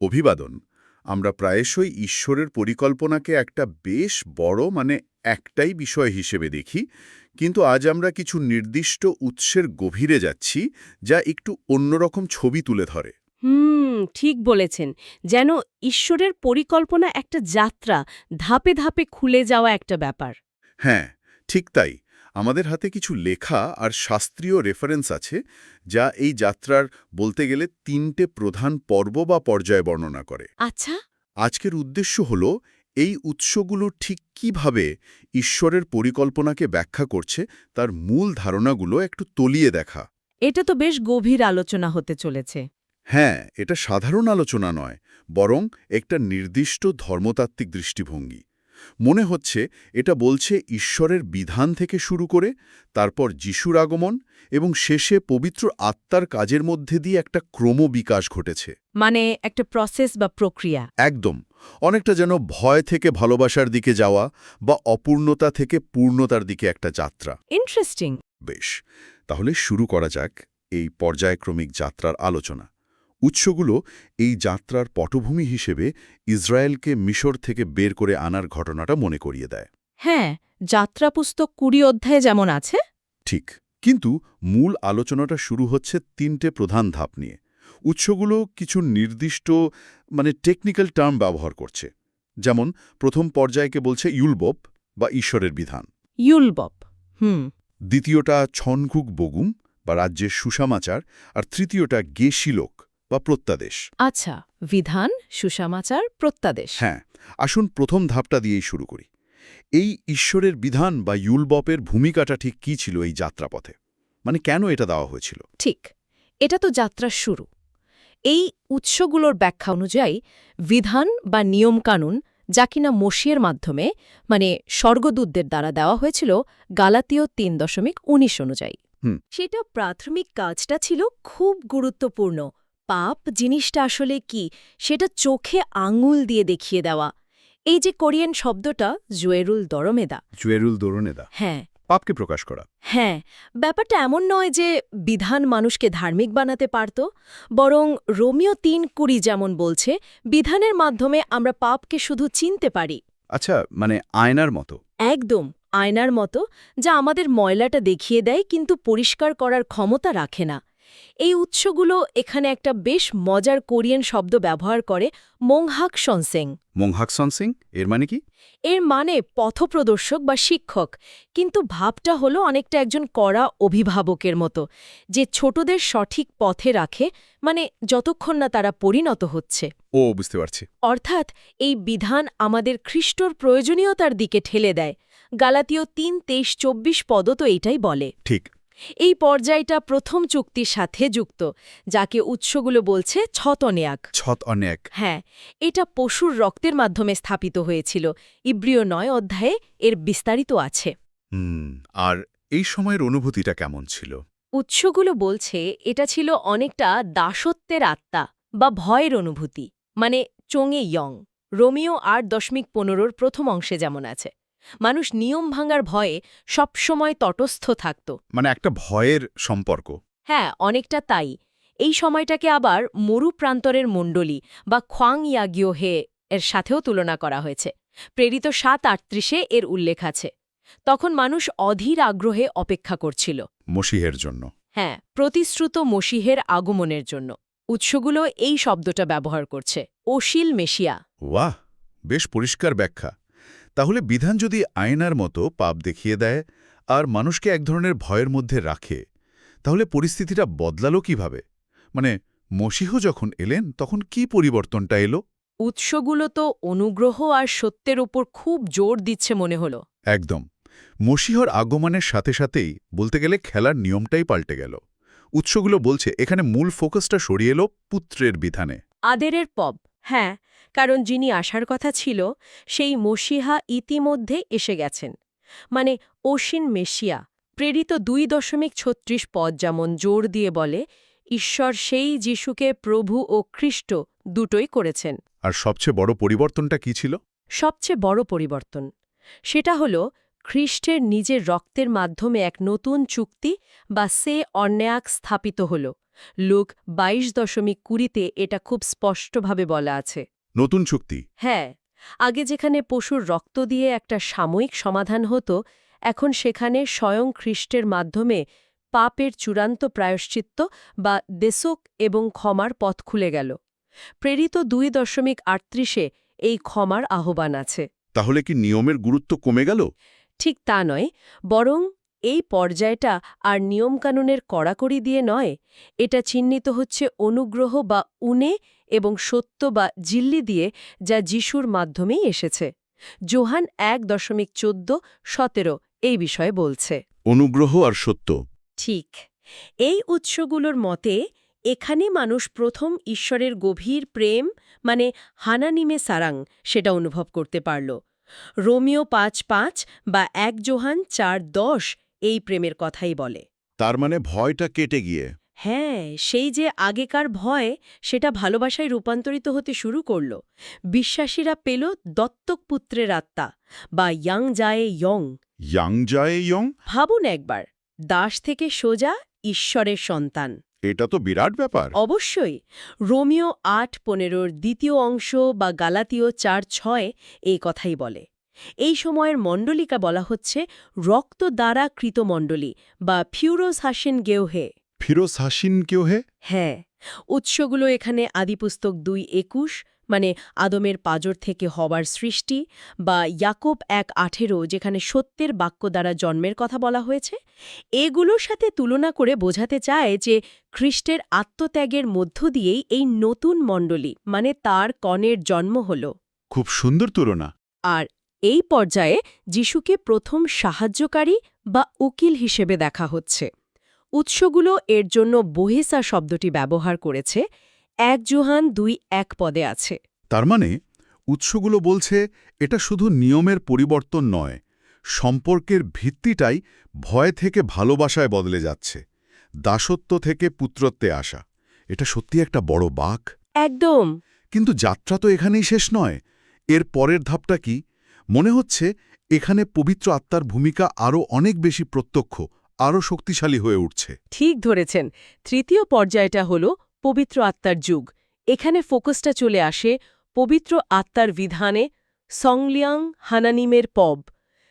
অভিবাদন। আমরা প্রায়শই ঈশ্বরের পরিকল্পনাকে একটা বেশ বড় মানে একটাই বিষয় হিসেবে দেখি কিন্তু আজ আমরা কিছু নির্দিষ্ট উৎসের গভীরে যাচ্ছি যা একটু অন্যরকম ছবি তুলে ধরে। হুম ঠিক বলেছেন। যেন ঈশ্বরের পরিকল্পনা একটা যাত্রা ধাপে ধাপে খুলে যাওয়া একটা ব্যাপার। হ্যাঁ ঠিক তাই। আমাদের হাতে কিছু লেখা আর শাস্ত্রীয় রেফারেন্স আছে যা এই যাত্রার বলতে গেলে তিনটে প্রধান পর্ব বা পর্যায় বর্ণনা করে। আচ্ছা। আজকের উদ্দেশ্য হল এই উৎসগুলো ঠিক কীভাবে ঈশ্বরের পরিকল্পনাকে ব্যাখ্যা করছে তার মূল ধারণাগুলো একটু তলিয়ে দেখা। এটা তো বেশ গভীর আলোচনা হতে চলেছে। হ্যাঁ এটা সাধারণ আলোচনা নয় বরং একটা নির্দিষ্ট ধর্মতাত্ত্বিক দৃষ্টিভঙ্গি। মনে হচ্ছে এটা বলছে ঈশ্বরের বিধান থেকে শুরু করে তারপর যিশুর আগমন এবং শেষে পবিত্র আত্মার কাজের মধ্যে দিয়ে একটা ক্রমবিকাশ ঘটেছে। মানে একটা প্রসেস বা প্রক্রিয়া। একদম। অনেকটা যেন ভয় থেকে ভালোবাসার দিকে যাওয়া বা অপূর্ণতা থেকে পূর্ণতার দিকে একটা যাত্রা। ইন্টারেস্টিং বেশ তাহলে শুরু করা যাক এই পর্যায়ক্রমিক যাত্রার আলোচনা। উৎসগুলো এই যাত্রার পটভূমি হিসেবে ইসরায়েলকে মিশর থেকে বের করে আনার ঘটনাটা মনে করিয়ে দেয়। হ্যাঁ যাত্রা পুস্তক কুড়ি অধ্যায়ে যেমন আছে। ঠিক কিন্তু মূল আলোচনাটা শুরু হচ্ছে তিনটে প্রধান ধাপ নিয়ে। উৎসগুলো কিছু নির্দিষ্ট মানে টেকনিক্যাল টার্ম ব্যবহার করছে। যেমন প্রথম পর্যায়কে বলছে ইউলবপ বা ঈশ্বরের বিধান। ইউলবপ হুম। দ্বিতীয়টা ছনঘুক বগুম বা রাজ্যের সুষামাচার। আর তৃতীয়টা গেশিলোক বা প্রত্যাদেশ। আচ্ছা বিধান সুসমাচার প্রত্যাদেশ। হ্যাঁ আসুন প্রথম ধাপটা দিয়েই শুরু করি। এই ঈশ্বরের বিধান বা ইউলবপের ভূমিকাটা ঠিক কী ছিল এই যাত্রাপথে? মানে কেন এটা দেওয়া হয়েছিল? ঠিক এটা তো যাত্রার শুরু। এই উৎসগুলোর ব্যাখ্যা অনুযায়ী বিধান বা নিয়মকানুন যা কিনা মসিয়ের মাধ্যমে মানে স্বর্গদূতদের দ্বারা দেওয়া হয়েছিল গালাতীয় তিন দশমিক উনিশ অনুযায়ী। হুম। সেটা প্রাথমিক কাজটা ছিল খুব গুরুত্বপূর্ণ পাপ জিনিসটা আসলে কি সেটা চোখে আঙুল দিয়ে দেখিয়ে দেওয়া। এই যে কোরিয়ান শব্দটা জুয়েরুল দরমেদা। জুয়েরুল দোরনেদা হ্যাঁ। পাপকে প্রকাশ করা। হ্যাঁ ব্যাপারটা এমন নয় যে বিধান মানুষকে ধার্মিক বানাতে পারত বরং রোমিও তিন কুড়ি যেমন বলছে বিধানের মাধ্যমে আমরা পাপকে শুধু চিনতে পারি। আচ্ছা মানে আয়নার মতো? একদম আয়নার মতো যা আমাদের ময়লাটা দেখিয়ে দেয় কিন্তু পরিষ্কার করার ক্ষমতা রাখে না। এই উৎসগুলো এখানে একটা বেশ মজার কোরিয়ান শব্দ ব্যবহার করে মোংহাক সনসেং। মংহাকসন সিং এর মানে কি? এর মানে পথপ্রদর্শক বা শিক্ষক কিন্তু ভাবটা হলো অনেকটা একজন কড়া অভিভাবকের মতো যে ছোটদের সঠিক পথে রাখে মানে যতক্ষণ না তারা পরিণত হচ্ছে। ও বুঝতে পারছি। অর্থাৎ এই বিধান আমাদের খ্রিস্টর প্রয়োজনীয়তার দিকে ঠেলে দেয়। গালাতীয় তিন তেইশ চব্বিশ পদ তো এইটাই বলে। ঠিক। এই পর্যায়টা প্রথম চুক্তির সাথে যুক্ত যাকে উৎসগুলো বলছে ছতনেয়াক। ছত অনেক হ্যাঁ এটা পশুর রক্তের মাধ্যমে স্থাপিত হয়েছিল। ইব্রিয় নয় অধ্যায়ে এর বিস্তারিত আছে। আর এই সময়ের অনুভূতিটা কেমন ছিল? উৎসগুলো বলছে এটা ছিল অনেকটা দাসত্বের আত্মা বা ভয়ের অনুভূতি মানে চোঙে ইয়ং। রোমিও আট দশমিক পনেরোর প্রথম অংশে যেমন আছে। মানুষ নিয়ম ভাঙার ভয়ে সবসময় তটস্থ থাকত। মানে একটা ভয়ের সম্পর্ক। হ্যাঁ অনেকটা তাই। এই সময়টাকে আবার মরু প্রান্তরের মণ্ডলী বা খোয়াং ইয়াগিও হে এর সাথেও তুলনা করা হয়েছে। প্রেরিত সাত আটত্রিশে এর উল্লেখ আছে। তখন মানুষ অধীর আগ্রহে অপেক্ষা করছিল। মসিহের জন্য। হ্যাঁ প্রতিশ্রুত মসিহের আগমনের জন্য। উৎসগুলো এই শব্দটা ব্যবহার করছে। অশীল মেশিয়া। ওয়াহ বেশ পরিষ্কার ব্যাখ্যা। তাহলে বিধান যদি আয়নার মতো পাপ দেখিয়ে দেয় আর মানুষকে এক ধরনের ভয়ের মধ্যে রাখে তাহলে পরিস্থিতিটা বদলালো কীভাবে? মানে মসিহ যখন এলেন তখন কি পরিবর্তনটা এলো? উৎসগুলো তো অনুগ্রহ আর সত্যের ওপর খুব জোর দিচ্ছে মনে হলো। একদম। মসিহর আগমনের সাথে সাথেই বলতে গেলে খেলার নিয়মটাই পাল্টে গেল। উৎসগুলো বলছে এখানে মূল ফোকাসটা সরিয়ে এলো পুত্রের বিধানে। আদেরের পব হ্যাঁ কারণ যিনি আসার কথা ছিল সেই মসিহা ইতিমধ্যে এসে গেছেন। মানে ওশিন মেশিয়া প্রেরিত দুই দশমিক ছত্রিশ পদ যেমন জোর দিয়ে বলে ঈশ্বর সেই যিশুকে প্রভু ও খ্রিস্ট দুটোই করেছেন। আর সবচেয়ে বড় পরিবর্তনটা কি ছিল? সবচেয়ে বড় পরিবর্তন সেটা হল খ্রিস্টের নিজের রক্তের মাধ্যমে এক নতুন চুক্তি বা সে অন্যায়াক স্থাপিত হল। লুক বাইশ দশমিক কুড়িতে এটা খুব স্পষ্টভাবে বলা আছে। নতুন চুক্তি। হ্যাঁ আগে যেখানে পশুর রক্ত দিয়ে একটা সাময়িক সমাধান হতো এখন সেখানে স্বয়ং খ্রিস্টের মাধ্যমে পাপের চূড়ান্ত প্রায়শ্চিত্ত বা দেশক এবং ক্ষমার পথ খুলে গেল। প্রেরিত দুই দশমিক আটত্রিশে এই ক্ষমার আহ্বান আছে। তাহলে কি নিয়মের গুরুত্ব কমে গেল? ঠিক তা নয় বরং এই পর্যায়টা আর নিয়মকানুনের কড়াকড়ি দিয়ে নয় এটা চিহ্নিত হচ্ছে অনুগ্রহ বা উনে এবং সত্য বা জিল্লি দিয়ে যা যিশুর মাধ্যমেই এসেছে। জোহান এক দশমিক চোদ্দ সতেরো এই বিষয়ে বলছে। অনুগ্রহ আর সত্য। ঠিক। এই উৎসগুলোর মতে এখানে মানুষ প্রথম ঈশ্বরের গভীর প্রেম মানে হানানিমে সারাং সেটা অনুভব করতে পারল। রোমিও পাঁচ পাঁচ বা এক জোহান চার দশ এই প্রেমের কথাই বলে। তার মানে ভয়টা কেটে গিয়ে। হ্যাঁ সেই যে আগেকার ভয় সেটা ভালোবাসায় রূপান্তরিত হতে শুরু করল। বিশ্বাসীরা পেল দত্তক পুত্রের আত্মা বা ইয়াং জায়ে ইয়ং। ইয়াং যায় ইয়ং? ভাবুন একবার দাস থেকে সোজা ঈশ্বরের সন্তান। এটা তো বিরাট ব্যাপার। অবশ্যই রোমিও আট পনেরোর দ্বিতীয় অংশ বা গালাতীয় চার ছয় এই কথাই বলে। এই সময়ের মণ্ডলিকা বলা হচ্ছে রক্ত দ্বারা কৃত মণ্ডলী বা ফিউরোস হাসেন গেওহে। ফিরোজ হাসিন কেউ হে হ্যাঁ উৎসগুলো এখানে আদিপুস্তক দুই একুশ মানে আদমের পাজর থেকে হবার সৃষ্টি বা ইয়াকব এক আঠেরো যেখানে সত্যের বাক্য দ্বারা জন্মের কথা বলা হয়েছে। এগুলোর সাথে তুলনা করে বোঝাতে চায় যে খ্রিস্টের আত্মত্যাগের মধ্য দিয়েই এই নতুন মণ্ডলী মানে তার কনের জন্ম হল। খুব সুন্দর তুলনা। আর এই পর্যায়ে যিশুকে প্রথম সাহায্যকারী বা উকিল হিসেবে দেখা হচ্ছে। উৎসগুলো এর জন্য বহিসা শব্দটি ব্যবহার করেছে। এক জোহান দুই এক পদে আছে। তার মানে উৎসগুলো বলছে এটা শুধু নিয়মের পরিবর্তন নয় সম্পর্কের ভিত্তিটাই ভয় থেকে ভালোবাসায় বদলে যাচ্ছে দাসত্ব থেকে পুত্রত্বে আসা। এটা সত্যি একটা বড় বাক? একদম। কিন্তু যাত্রা তো এখানেই শেষ নয়। এর পরের ধাপটা কি? মনে হচ্ছে এখানে পবিত্র আত্মার ভূমিকা আরও অনেক বেশি প্রত্যক্ষ আরও শক্তিশালী হয়ে উঠছে। ঠিক ধরেছেন। তৃতীয় পর্যায়টা হল পবিত্র আত্মার যুগ। এখানে ফোকাসটা চলে আসে পবিত্র আত্মার বিধানে সংলিয়াং হানানিমের পব।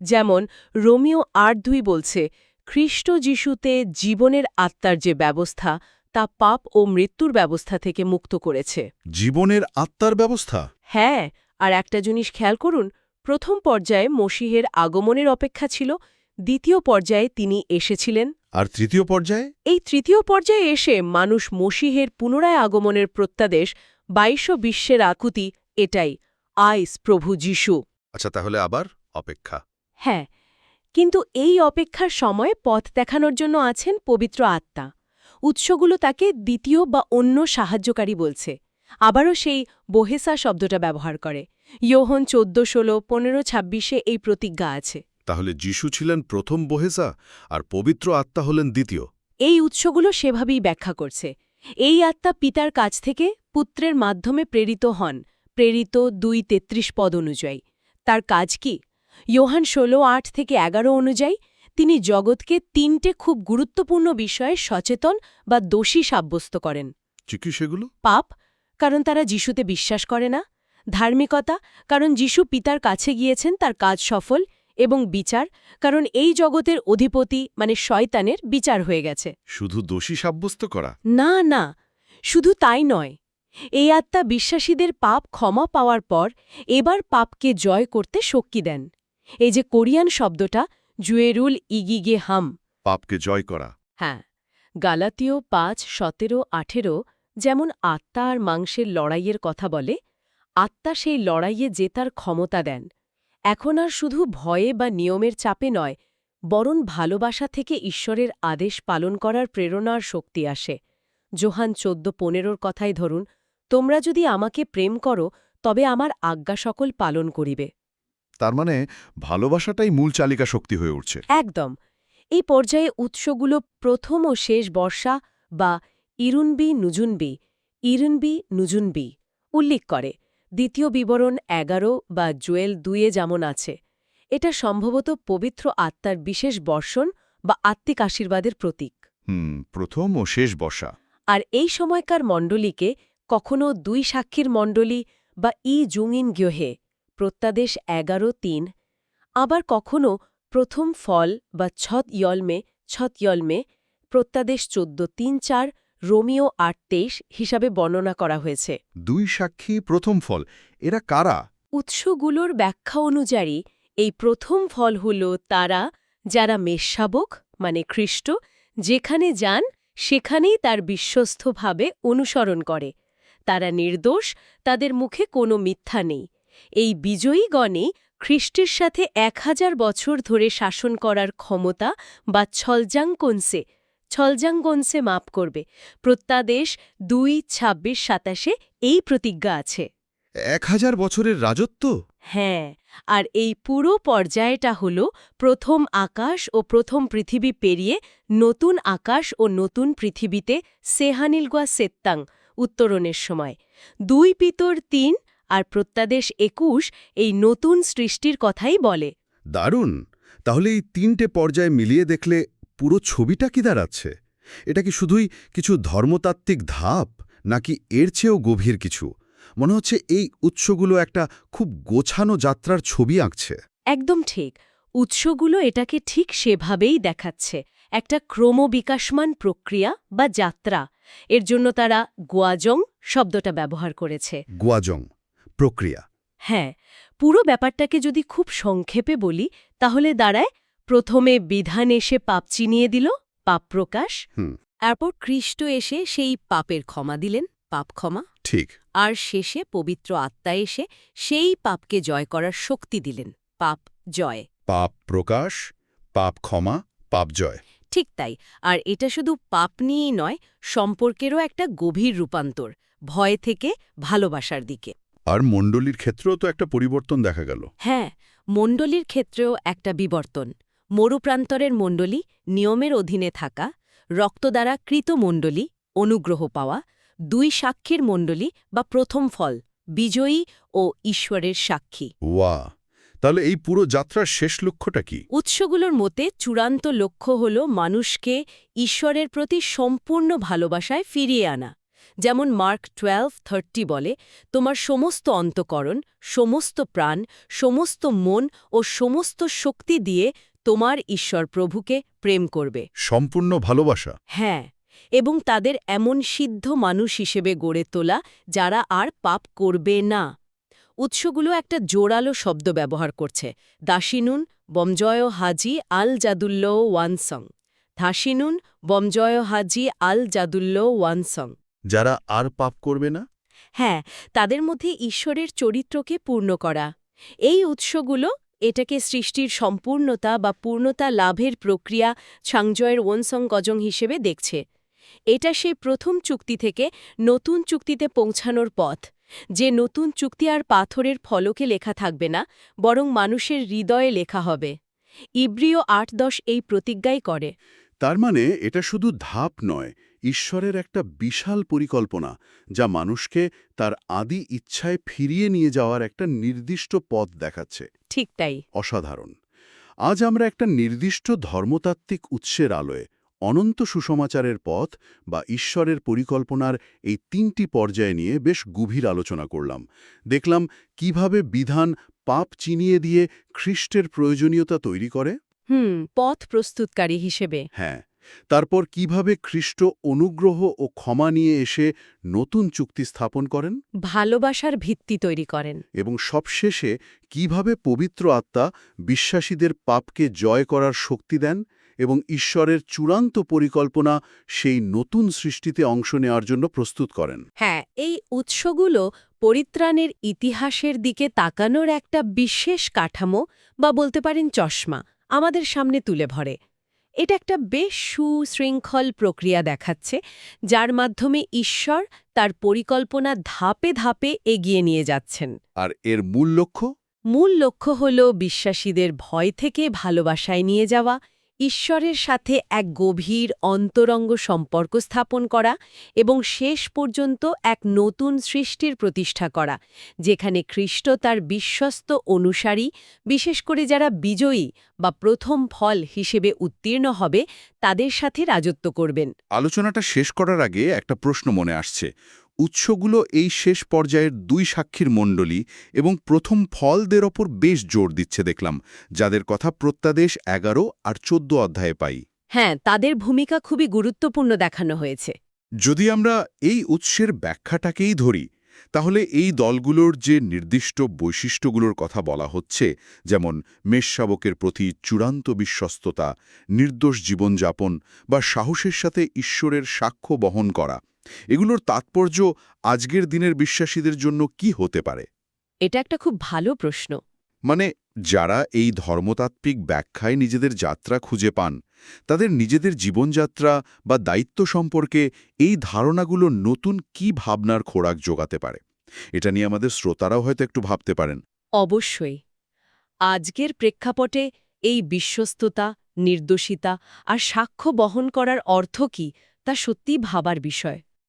যেমন রোমিও আট দুই বলছে খ্রিস্ট যিশুতে জীবনের আত্মার যে ব্যবস্থা তা পাপ ও মৃত্যুর ব্যবস্থা থেকে মুক্ত করেছে। জীবনের আত্মার ব্যবস্থা? হ্যাঁ আর একটা জিনিস খেয়াল করুন প্রথম পর্যায়ে মসিহের আগমনের অপেক্ষা ছিল দ্বিতীয় পর্যায়ে তিনি এসেছিলেন। আর তৃতীয় পর্যায়ে? এই তৃতীয় পর্যায়ে এসে মানুষ মসিহের পুনরায় আগমনের প্রত্যাদেশ বাইশ বিশ্বের আকুতি এটাই আইস প্রভু যিশু। আচ্ছা তাহলে আবার অপেক্ষা। হ্যাঁ কিন্তু এই অপেক্ষার সময় পথ দেখানোর জন্য আছেন পবিত্র আত্মা। উৎসগুলো তাকে দ্বিতীয় বা অন্য সাহায্যকারী বলছে। আবারও সেই বহেসা শব্দটা ব্যবহার করে। ইয়োহন চোদ্দ ষোলো পনেরো ছাব্বিশে এই প্রতিজ্ঞা আছে। তাহলে যিশু ছিলেন প্রথম বহেসা আর পবিত্র আত্মা হলেন দ্বিতীয়। এই উৎসগুলো সেভাবেই ব্যাখ্যা করছে। এই আত্মা পিতার কাছ থেকে পুত্রের মাধ্যমে প্রেরিত হন প্রেরিত দুই তেত্রিশ পদ অনুযায়ী। তার কাজ কি? ইয়োহান ষোলো আট থেকে এগারো অনুযায়ী তিনি জগৎকে তিনটে খুব গুরুত্বপূর্ণ বিষয়ে সচেতন বা দোষী সাব্যস্ত করেন। কি সেগুলো? পাপ কারণ তারা যিশুতে বিশ্বাস করে না। ধার্মিকতা কারণ যিশু পিতার কাছে গিয়েছেন তার কাজ সফল এবং বিচার কারণ এই জগতের অধিপতি মানে শয়তানের বিচার হয়ে গেছে। শুধু দোষী সাব্যস্ত করা? না না শুধু তাই নয়। এই আত্মা বিশ্বাসীদের পাপ ক্ষমা পাওয়ার পর এবার পাপকে জয় করতে শক্তি দেন। এই যে কোরিয়ান শব্দটা জুয়েরুল ইগিগে হাম। পাপকে জয় করা। হ্যাঁ গালাতীয় পাঁচ সতেরো আঠেরো যেমন আত্মা আর মাংসের লড়াইয়ের কথা বলে আত্মা সেই লড়াইয়ে জেতার ক্ষমতা দেন। এখন আর শুধু ভয়ে বা নিয়মের চাপে নয় বরং ভালোবাসা থেকে ঈশ্বরের আদেশ পালন করার প্রেরণার শক্তি আসে। জোহান চোদ্দ পনেরোর কথাই ধরুন তোমরা যদি আমাকে প্রেম করো তবে আমার আজ্ঞা সকল পালন করিবে। তার মানে ভালোবাসাটাই মূল চালিকা শক্তি হয়ে উঠছে। একদম। এই পর্যায়ে উৎসগুলো প্রথম ও শেষ বর্ষা বা ইরুনবি নুজুনবি ইরুনবি নুজুনবি উল্লেখ করে। দ্বিতীয় বিবরণ এগারো বা জুয়েল দুয়ে যেমন আছে এটা সম্ভবত পবিত্র আত্মার বিশেষ বর্ষণ বা আত্মিক আশীর্বাদের প্রতীক। হুম প্রথম ও শেষ বর্ষা। আর এই সময়কার মণ্ডলীকে কখনো দুই সাক্ষীর মণ্ডলী বা ই জুঙিন গ্যহে প্রত্যাদেশ এগারো তিন আবার কখনো প্রথম ফল বা ছত ইয়লমে ছত ইয়লমে প্রত্যাদেশ চোদ্দ তিন চার রোমিও আট তেইশ হিসাবে বর্ণনা করা হয়েছে। দুই সাক্ষী প্রথম ফল এরা কারা? উৎসগুলোর ব্যাখ্যা অনুযায়ী এই প্রথম ফল হল তারা যারা মেষশাবক মানে খ্রিস্ট যেখানে যান সেখানেই তার বিশ্বস্তভাবে অনুসরণ করে। তারা নির্দোষ তাদের মুখে কোনো মিথ্যা নেই। এই বিজয়ীগণে খ্রিস্টের সাথে এক হাজার বছর ধরে শাসন করার ক্ষমতা বা ছলজাংকনসে ছলজাংকনসে মাপ করবে। প্রত্যাদেশ দুই ছাব্বিশ সাতাশে এই প্রতিজ্ঞা আছে। এক হাজার বছরের রাজত্ব? হ্যাঁ আর এই পুরো পর্যায়টা হল প্রথম আকাশ ও প্রথম পৃথিবী পেরিয়ে নতুন আকাশ ও নতুন পৃথিবীতে সেহানিলগুয়া সেত্তাং উত্তরণের সময়। দুই পিতর তিন আর প্রত্যাদেশ একুশ এই নতুন সৃষ্টির কথাই বলে। দারুণ! তাহলে এই তিনটে পর্যায় মিলিয়ে দেখলে পুরো ছবিটা কি দাঁড়াচ্ছে? এটা কি শুধুই কিছু ধর্মতাত্ত্বিক ধাপ নাকি এর চেয়েও গভীর কিছু? মনে হচ্ছে এই উৎসগুলো একটা খুব গোছানো যাত্রার ছবি আঁকছে। একদম ঠিক। উৎসগুলো এটাকে ঠিক সেভাবেই দেখাচ্ছে। একটা ক্রমবিকাশমান প্রক্রিয়া বা যাত্রা। এর জন্য তারা গোয়াজং শব্দটা ব্যবহার করেছে। গুয়াজং প্রক্রিয়া। হ্যাঁ পুরো ব্যাপারটাকে যদি খুব সংক্ষেপে বলি তাহলে দাঁড়ায় প্রথমে বিধান এসে পাপ চিনিয়ে দিল পাপ প্রকাশ। হুম। তারপর খ্রিস্ট এসে সেই পাপের ক্ষমা দিলেন পাপ ক্ষমা। ঠিক। আর শেষে পবিত্র আত্মা এসে সেই পাপকে জয় করার শক্তি দিলেন পাপ জয়। পাপ প্রকাশ পাপ ক্ষমা পাপ জয়। ঠিক তাই। আর এটা শুধু পাপ নিয়েই নয় সম্পর্কেরও একটা গভীর রূপান্তর ভয় থেকে ভালোবাসার দিকে। আর মণ্ডলীর ক্ষেত্রেও তো একটা পরিবর্তন দেখা গেল। হ্যাঁ মণ্ডলীর ক্ষেত্রেও একটা বিবর্তন। মরুপ্রান্তরের মণ্ডলী নিয়মের অধীনে থাকা রক্ত দ্বারা কৃত মণ্ডলী অনুগ্রহ পাওয়া দুই সাক্ষীর মণ্ডলী বা প্রথম ফল বিজয়ী ও ঈশ্বরের সাক্ষী। ওয়া তাহলে এই পুরো যাত্রার শেষ লক্ষ্যটা কি? উৎসগুলোর মতে চূড়ান্ত লক্ষ্য হল মানুষকে ঈশ্বরের প্রতি সম্পূর্ণ ভালোবাসায় ফিরিয়ে আনা। যেমন মার্ক টুয়েলভ থার্টি বলে তোমার সমস্ত অন্তকরণ সমস্ত প্রাণ সমস্ত মন ও সমস্ত শক্তি দিয়ে তোমার ঈশ্বর প্রভুকে প্রেম করবে। সম্পূর্ণ ভালোবাসা। হ্যাঁ এবং তাদের এমন সিদ্ধ মানুষ হিসেবে গড়ে তোলা যারা আর পাপ করবে না। উৎসগুলো একটা জোরালো শব্দ ব্যবহার করছে। দাসিনুন বমজয় হাজি আল জাদুল্ল ওয়ানসং ধাসিনুন বমজয় হাজি আল জাদুল্ল ওয়ানসং যারা আর পাপ করবে না? হ্যাঁ তাদের মধ্যে ঈশ্বরের চরিত্রকে পূর্ণ করা। এই উৎসগুলো এটাকে সৃষ্টির সম্পূর্ণতা বা পূর্ণতা লাভের প্রক্রিয়া ছাংজয়ের ওনসং গজং হিসেবে দেখছে। এটা সেই প্রথম চুক্তি থেকে নতুন চুক্তিতে পৌঁছানোর পথ, যে নতুন চুক্তি আর পাথরের ফলকে লেখা থাকবে না, বরং মানুষের হৃদয়ে লেখা হবে। ইব্রিয় আট দশ এই প্রতিজ্ঞাই করে। তার মানে এটা শুধু ধাপ নয় ঈশ্বরের একটা বিশাল পরিকল্পনা যা মানুষকে তার আদি ইচ্ছায় ফিরিয়ে নিয়ে যাওয়ার একটা নির্দিষ্ট পথ দেখাচ্ছে। ঠিক তাই। অসাধারণ। আজ আমরা একটা নির্দিষ্ট ধর্মতাত্ত্বিক উৎসের আলোয় অনন্ত সুসমাচারের পথ বা ঈশ্বরের পরিকল্পনার এই তিনটি পর্যায় নিয়ে বেশ গভীর আলোচনা করলাম। দেখলাম কীভাবে বিধান পাপ চিনিয়ে দিয়ে খ্রিস্টের প্রয়োজনীয়তা তৈরি করে। হুম পথ প্রস্তুতকারী হিসেবে। হ্যাঁ তারপর কীভাবে খ্রিস্ট অনুগ্রহ ও ক্ষমা নিয়ে এসে নতুন চুক্তি স্থাপন করেন? ভালোবাসার ভিত্তি তৈরি করেন। এবং সবশেষে কীভাবে পবিত্র আত্মা বিশ্বাসীদের পাপকে জয় করার শক্তি দেন এবং ঈশ্বরের চূড়ান্ত পরিকল্পনা সেই নতুন সৃষ্টিতে অংশ নেওয়ার জন্য প্রস্তুত করেন? হ্যাঁ এই উৎসগুলো পরিত্রাণের ইতিহাসের দিকে তাকানোর একটা বিশেষ কাঠামো বা বলতে পারেন চশমা আমাদের সামনে তুলে ভরে এটা একটা বেশ সুশৃঙ্খল প্রক্রিয়া দেখাচ্ছে যার মাধ্যমে ঈশ্বর তার পরিকল্পনা ধাপে ধাপে এগিয়ে নিয়ে যাচ্ছেন। আর এর মূল লক্ষ্য? মূল লক্ষ্য হল বিশ্বাসীদের ভয় থেকে ভালোবাসায় নিয়ে যাওয়া ঈশ্বরের সাথে এক গভীর অন্তরঙ্গ সম্পর্ক স্থাপন করা এবং শেষ পর্যন্ত এক নতুন সৃষ্টির প্রতিষ্ঠা করা, যেখানে খ্রিস্ট তার বিশ্বস্ত অনুসারী, বিশেষ করে যারা বিজয়ী বা প্রথম ফল হিসেবে উত্তীর্ণ হবে, তাদের সাথে রাজত্ব করবেন। আলোচনাটা শেষ করার আগে একটা প্রশ্ন মনে আসছে। উৎসগুলো এই শেষ পর্যায়ের দুই সাক্ষীর মণ্ডলী এবং প্রথম ফলদের ওপর বেশ জোর দিচ্ছে দেখলাম যাদের কথা প্রত্যাদেশ এগারো আর চোদ্দ অধ্যায়ে পাই। হ্যাঁ তাদের ভূমিকা খুবই গুরুত্বপূর্ণ দেখানো হয়েছে। যদি আমরা এই উৎসের ব্যাখ্যাটাকেই ধরি তাহলে এই দলগুলোর যে নির্দিষ্ট বৈশিষ্ট্যগুলোর কথা বলা হচ্ছে যেমন মেষশাবকের প্রতি চূড়ান্ত বিশ্বস্ততা নির্দোষ জীবনযাপন বা সাহসের সাথে ঈশ্বরের সাক্ষ্য বহন করা এগুলোর তাৎপর্য আজকের দিনের বিশ্বাসীদের জন্য কি হতে পারে? এটা একটা খুব ভালো প্রশ্ন। মানে যারা এই ধর্মতাত্ত্বিক ব্যাখ্যায় নিজেদের যাত্রা খুঁজে পান তাদের নিজেদের জীবনযাত্রা বা দায়িত্ব সম্পর্কে এই ধারণাগুলো নতুন কি ভাবনার খোরাক যোগাতে পারে? এটা নিয়ে আমাদের শ্রোতারাও হয়তো একটু ভাবতে পারেন। অবশ্যই। আজকের প্রেক্ষাপটে এই বিশ্বস্ততা নির্দোষিতা আর সাক্ষ্য বহন করার অর্থ কি তা সত্যিই ভাবার বিষয়।